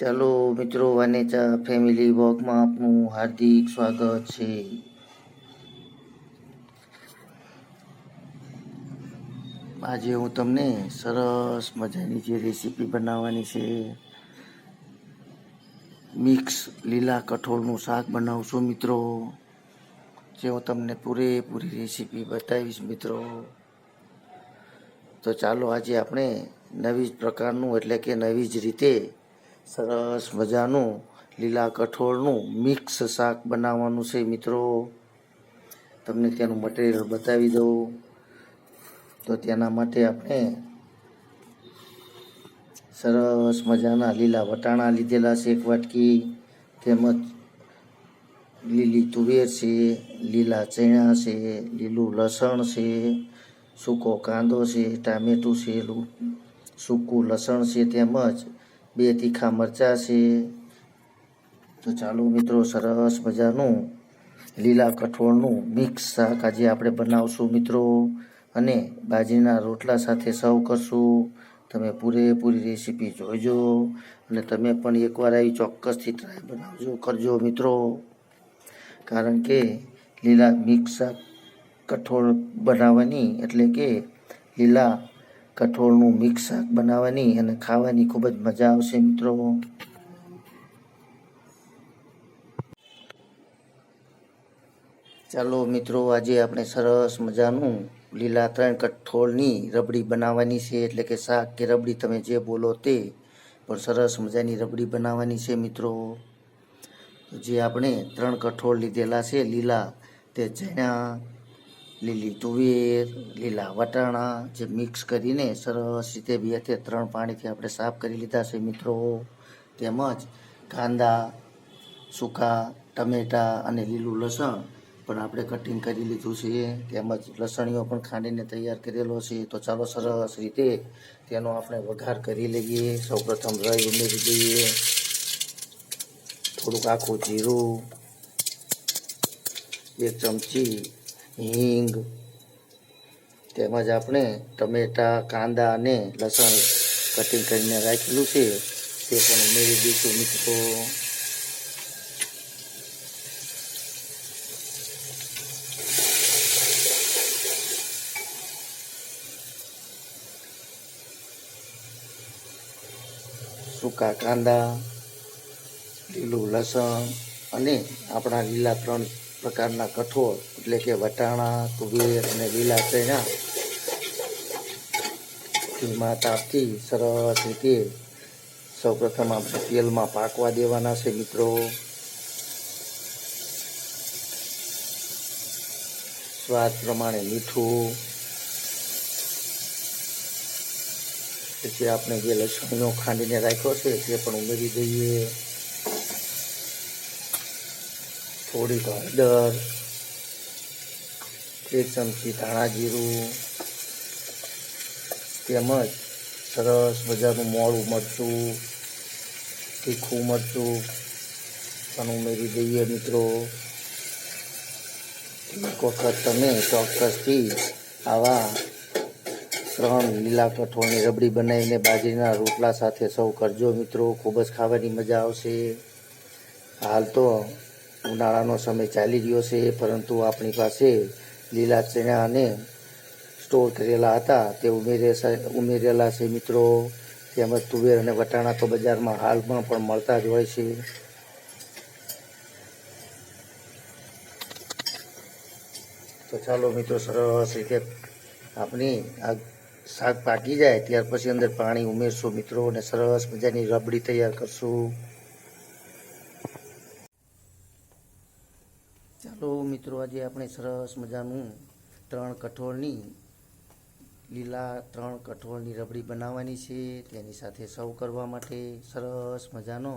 ચાલો મિત્રો વાનેચા ફેમિલી વોકમાં આપનું હાર્દિક સ્વાગત છે. આજે હું તમને સરસ મજાની જે રેસીપી બનાવવાની છે મિક્સ લીલા કઠોળનું શાક બનાવું છું મિત્રો, જે હું તમને પૂરેપૂરી રેસીપી બતાવીશ મિત્રો. તો ચાલો આજે આપણે નવી જ પ્રકારનું એટલે કે નવી જ રીતે સરસ મજાનું લીલા કઠોળનું મિક્સ શાક બનાવવાનું છે મિત્રો. તમને ત્યાંનું મટીરિયલ બતાવી દઉં. તો તેના માટે આપણે સરસ મજાના લીલા વટાણા લીધેલા છે એક વાટકી, તેમજ લીલી તુવેર છે, લીલા ચણા છે, લીલું લસણ છે, સૂકો કાંદો છે, ટામેટું છે સૂકું લસણ છે, તેમજ બે તીખા મરચાં છે. તો ચાલો મિત્રો, સરસ મજાનું લીલા કઠોળનું મિક્સ શાક આજે આપણે બનાવશું મિત્રો. અને બાજરીના રોટલા સાથે સર્વ કરશું. તમે પૂરેપૂરી રેસીપી જોઈજો અને તમે પણ એકવાર આવી ચોક્કસથી ટ્રાય બનાવજો, કરજો મિત્રો. કારણ કે લીલા મિક્સ શાક કઠોળ બનાવવાની એટલે કે લીલા કઠોળનું મિક્સ શાક બનાવવાની અને ખાવાની ખૂબ જ મજા આવશે, મિત્રો. ચાલો, મિત્રો, આજે આપણે સરસ મજાનું લીલા ત્રણ કઠોળની રબડી બનાવવાની છે. એટલે કે શાક કે રબડી તમે જે બોલો તે પણ સરસ મજાની રબડી બનાવવાની છે, મિત્રો. જે આપણે ત્રણ કઠોળ લીધેલા છે, લીલા, તે ચણા લીલી તુવેર, લીલા વટાણા જે મિક્સ કરીને સરસ રીતે બે તે ત્રણ પાણીથી આપણે સાફ કરી લીધા છે મિત્રો. તેમજ કાંદા, સૂકા ટમેટા અને લીલું લસણ પણ આપણે કટિંગ કરી લીધું છે. તેમજ લસણીઓ પણ ખાંડીને તૈયાર કરેલો છે. તો ચાલો સરસ રીતે તેનો આપણે વઘાર કરી લઈએ. સૌપ્રથમ રઈ ઉમેરી દઈએ. થોડુંક આખું જીરું એક ચમચી હિંગ, તેમજ આપણે ટમેટા, કાંદા અને લસણ કટિંગ કરીને રાખેલું છે. તે પણ ઉમેરી દઈશું મિત્રો. સૂકા કાંદા, લીલું લસણ અને આપણા લીલા ત્રણ પ્રકારના કઠોળ, એટલે કે વટાણા કુબેર અને લીલા ચણા ધીમા તાપથી સરસ રીતે સૌપ્રથમ આપણે તેલમાં પાકવા દેવાના છે મિત્રો. સ્વાદ પ્રમાણે મીઠું. પછી આપણે જે લસણીનો ખાંડીને રાખ્યો છે તે પણ ઉમેરી દઈએ. થોડીક હળદર એક ચમચી ધાણા જીરું, તેમજ સરસ મજાનું મોળું મરચું તીખું મરચું પણ ઉમેરી દઈએ મિત્રો. એક વખત તમે ચોક્કસથી આવા ત્રણ લીલા કઠોળની રબડી બનાવીને બાજરીના રોટલા સાથે સૌ કરજો મિત્રો. ખૂબ જ ખાવાની મજા આવશે. હાલ તો ઉનાળાનો સમય ચાલી રહ્યો છે, પરંતુ આપણી પાસે લીલા ચણા અને સ્ટોર કરેલા હતા. તે ઉમેરે ઉમેરેલા છે મિત્રો. તેમજ તુવેર અને વટાણા તો બજારમાં હાલમાં પણ મળતા જ હોય છે. તો ચાલો મિત્રો, સરસ રીતે આપણી આ શાક પાકી જાય, ત્યાર પછી અંદર પાણી ઉમેરશું મિત્રો, અને સરસ મજાની રબડી તૈયાર કરશું ચાલો મિત્રો, આજે આપણે સરસ મજાનું ત્રણ કઠોળની, લીલા ત્રણ કઠોળની રબડી બનાવવાની છે. તેની સાથે સર્વ કરવા માટે સરસ મજાનો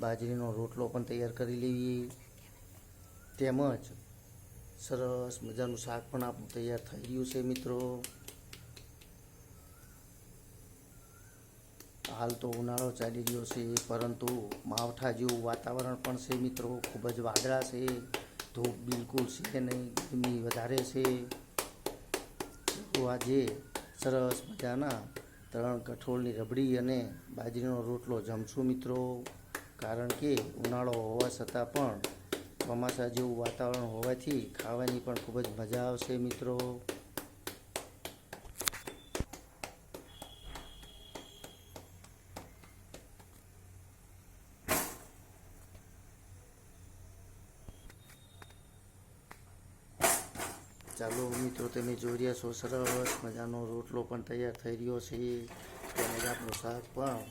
બાજરીનો રોટલો પણ તૈયાર કરી લેવી તેમજ સરસ મજાનું શાક પણ આપણું તૈયાર થઈ ગયું છે, મિત્રો. હાલ તો ઉનાળો ચાલી રહ્યો છે, પરંતુ માવઠા જેવું વાતાવરણ પણ છે, મિત્રો. ખૂબ જ વાદળા છે. ધૂપ બિલકુલ છે નહીં. ગરમી વધારે છે. તો આજે સરસ મજાના ત્રણ કઠોળની રબડી અને બાજરીનો રોટલો જમશું મિત્રો. કારણ કે ઉનાળો હોવા છતાં પણ ચોમાસા જેવું વાતાવરણ હોવાથી ખાવાની પણ ખૂબ જ મજા આવશે મિત્રો. ચાલો મિત્રો, તમે જોઈ રહ્યા છો, સરસ મજાનો રોટલો પણ તૈયાર થઈ રહ્યો છે તેમજ આપણું શાક પણ.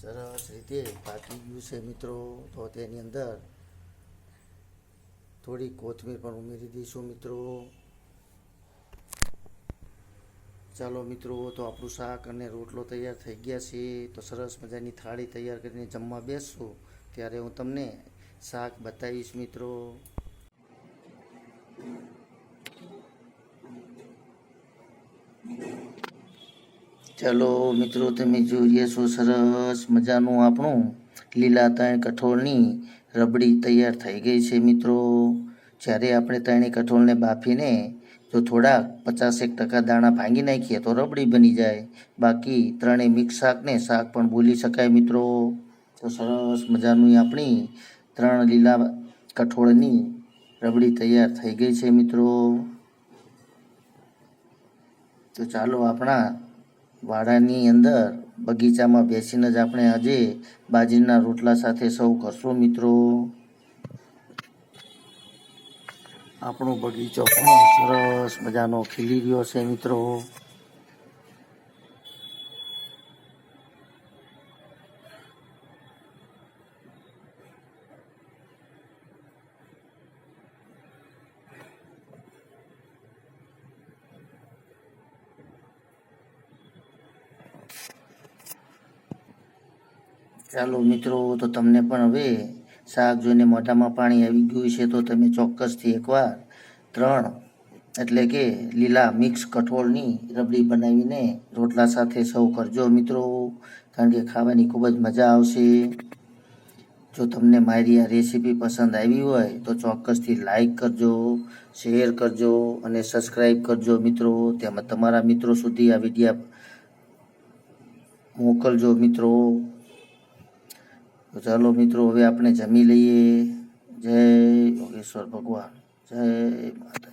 સરસ રીતે પાકી ગયું છે મિત્રો. તો તેની અંદર થોડી કોથમીર પણ ઉમેરી દઈશું મિત્રો. ચાલો મિત્રો, તો આપણું શાક અને રોટલો તૈયાર થઈ ગયા છે. તો સરસ મજાની થાળી તૈયાર કરીને જમવા બેસશું. ત્યારે હું તમને શાક બતાવીશ મિત્રો. ચાલો મિત્રો, તમે જોઈ રહ્યા છો સરસ મજાનું આપણું લીલા ત્રણ કઠોળની રબડી તૈયાર થઈ ગઈ છે મિત્રો. જ્યારે આપણે ત્રણેય કઠોળને બાફીને જો થોડાક પચાસેક ટકા દાણા ભાંગી નાખીએ તો રબડી બની જાય. બાકી ત્રણેય મિક્સ શાકને શાક પણ બોલી શકાય મિત્રો. તો સરસ મજાનું આપણી ત્રણ લીલા કઠોળની રબડી તૈયાર થઈ ગઈ છે મિત્રો. તો ચાલો આપણા વાડાની અંદર બગીચામાં બેસીને જ આપણે આજે બાજરીના રોટલા સાથે સૌ કરશું મિત્રો. આપણો બગીચો પણ સરસ મજાનો ખીલી રહ્યો છે મિત્રો. ચાલો મિત્રો, તો તમને પણ હવે શાક જોઈને મોઢામાં પાણી આવી ગયું છે, તો તમે ચોક્કસથી એકવાર ત્રણ એટલે કે લીલા મિક્સ કઠોળની રબડી બનાવીને રોટલા સાથે સૌ કરજો મિત્રો, કારણ કે ખાવાની ખૂબ જ મજા આવશે. જો તમને મારી આ રેસીપી પસંદ આવી હોય, તો ચોક્કસથી લાઈક કરજો, શેર કરજો અને સબસ્ક્રાઈબ કરજો મિત્રો તેમજ તમારા મિત્રો સુધી આ વિડીયા મોકલજો મિત્રો. તો ચાલો મિત્રો હવે આપણે જમી લઈએ. જય યોગેશ્વર ભગવાન. જય માતા